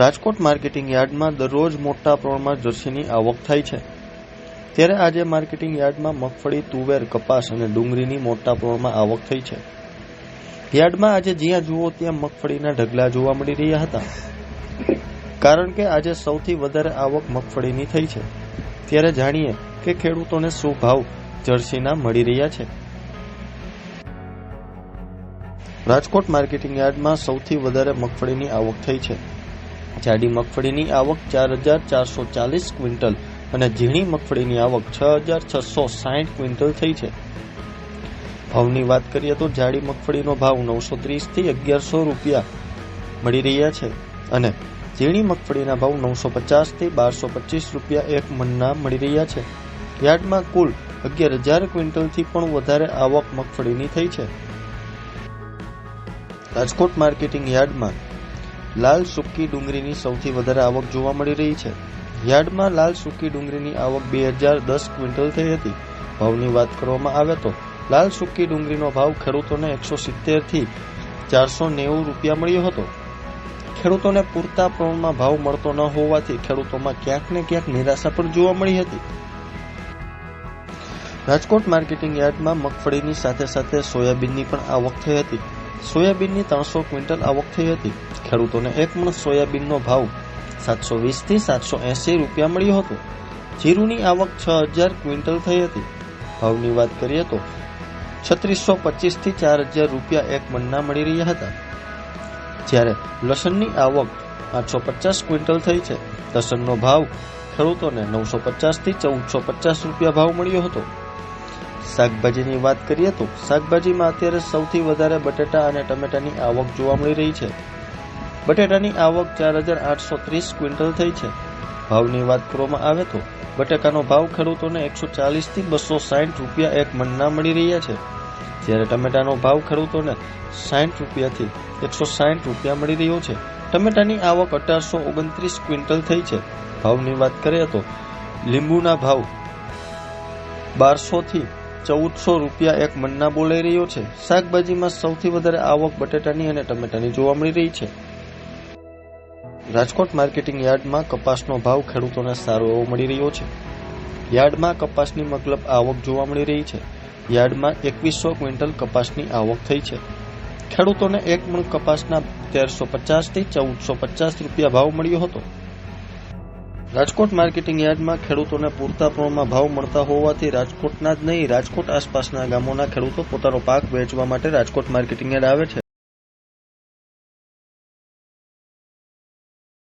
Rajkot marketing યાર્ડમાં દરરોજ મોટા પ્રમાણમાં જર્સીની આવક થાય છે. ત્યારે આજે માર્કેટિંગ યાર્ડમાં મગફળી, તુવેર, કપાસ અને ડુંગળીની મોટા પ્રમાણમાં આવક થઈ છે. યાર્ડમાં આજે જ્યાં જુઓ ત્યાં મગફળીના ઢગલા જોવા મળી રહ્યા હતા. કારણ કે આજે સૌથી વધારે આવક મગફળીની થઈ છે. ત્યારે જાણીએ કે ખેડૂતોને શું ભાવ જર્સીના મળી રહ્યા છે. રાજકોટ માર્કેટિંગ યાર્ડમાં સૌથી વધારે મગફળીની આવક થઈ છે. જાડી મગફળીની આવક ચાર હજાર ચારસો ચાલીસ ક્વિન્ટલ અને ઝીણી મગફળીની આવક છ હજાર છસો સાહીઠ ક્વિન્ટલ થઈ છે. ભાવની વાત કરીએ તો જાડી મગફળીનો ભાવ નવસો ત્રીસથી અગિયારસો રૂપિયા મળી રહ્યા છે અને ઝીણી મગફળીના ભાવ નવસો પચાસથી બારસો પચીસ રૂપિયા એક મનના મળી રહ્યા છે. યાર્ડમાં કુલ અગિયાર હજાર ક્વિન્ટલથી પણ વધારે આવક મગફળીની થઈ છે. રાજકોટ માર્કેટિંગ યાર્ડમાં લાલ સૂકી ડુંગળીની સૌથી વધારે આવક જોવા મળી રહી છે. યાર્ડમાં લાલ સૂકી ડુંગળીની આવક બે હજાર દસ ક્વિન્ટલ થઈ હતી. ભાવની વાત કરવામાં આવે તો લાલ સૂકી ડુંગળીનો ભાવ ખેડૂતોને એકસો સિત્તેરથી ચારસો નેવું રૂપિયા મળ્યો હતો. ખેડૂતોને પૂરતા પ્રમાણમાં ભાવ મળતો ન હોવાથી ખેડૂતોમાં ક્યાંક ને ક્યાંક નિરાશા પણ જોવા મળી હતી. રાજકોટ માર્કેટિંગ યાર્ડમાં મગફળીની સાથે સાથે સોયાબીનની પણ આવક થઈ હતી. સોયાબીનની ત્રણસો ક્વિન્ટલ આવક થઈ હતી. ખેડૂતોને એક મણ સોયાબીનનો ભાવ સાતસો વીસથી સાતસો એંસી રૂપિયા મળ્યો હતો. જીરુની આવક છ હજાર ક્વિન્ટલ થઈ હતી. ભાવની વાત કરીએ તો છત્રીસો પચીસથી ચાર હજાર રૂપિયા એક મણના મળી રહ્યા હતા. જ્યારે લસણની આવક આઠસો પચાસ ક્વિન્ટલ થઈ છે. લસણનો ભાવ ખેડૂતોને નવસો પચાસથી ચૌદસો પચાસ રૂપિયા ભાવ મળ્યો હતો. શાકભાજીની વાત કરીએ તો શાકભાજીમાં અત્યારે સૌથી વધારે બટેટા અને ટમેટાની આવક જોવા મળી રહી છે. બટેટાની આવક ચાર હજાર આઠસો ત્રીસ ક્વિન્ટલ થઈ છે. ભાવની વાત કરવામાં આવે તો બટેકાનો ભાવ ખેડૂતોને એકસો ચાલીસથી બસો સાઠ રૂપિયા એક મણના મળી રહ્યા છે. જ્યારે ટમેટાનો ભાવ ખેડૂતોને સાઠ રૂપિયાથી એકસો સાઠ રૂપિયા મળી રહ્યો છે. ટમેટાની આવક અઢારસો ઓગણત્રીસ ક્વિન્ટલ થઈ છે. ભાવની વાત કરીએ તો લીંબુના ભાવ બારસોથી ચૌદસો રૂપિયા એક મનના બોલાઈ રહ્યો છે. શાકભાજીમાં સૌથી વધારે આવક બટેટાની અને ટમેટાની જોવા મળી રહી છે. રાજકોટ માર્કેટિંગ યાર્ડમાં કપાસનો ભાવ ખેડૂતોને સારો એવો મળી રહ્યો છે. યાર્ડમાં કપાસની મતલબ આવક જોવા મળી રહી છે. યાર્ડમાં એકવીસો ક્વિન્ટલ કપાસની આવક થઈ છે. ખેડૂતોને એક મણ કપાસના તેરસો પચાસથી ચૌદસો પચાસ રૂપિયા ભાવ મળ્યો હતો. રાજકોટ માર્કેટિંગ યાર્ડમાં ખેડૂતોને પૂરતા પ્રમાણમાં ભાવ મળતા હોવાથી રાજકોટના જ નહીં, રાજકોટ આસપાસના ગામોના ખેડૂતો પોતાનો પાક વેચવા માટે રાજકોટ માર્કેટિંગ યાર્ડ આવે છે.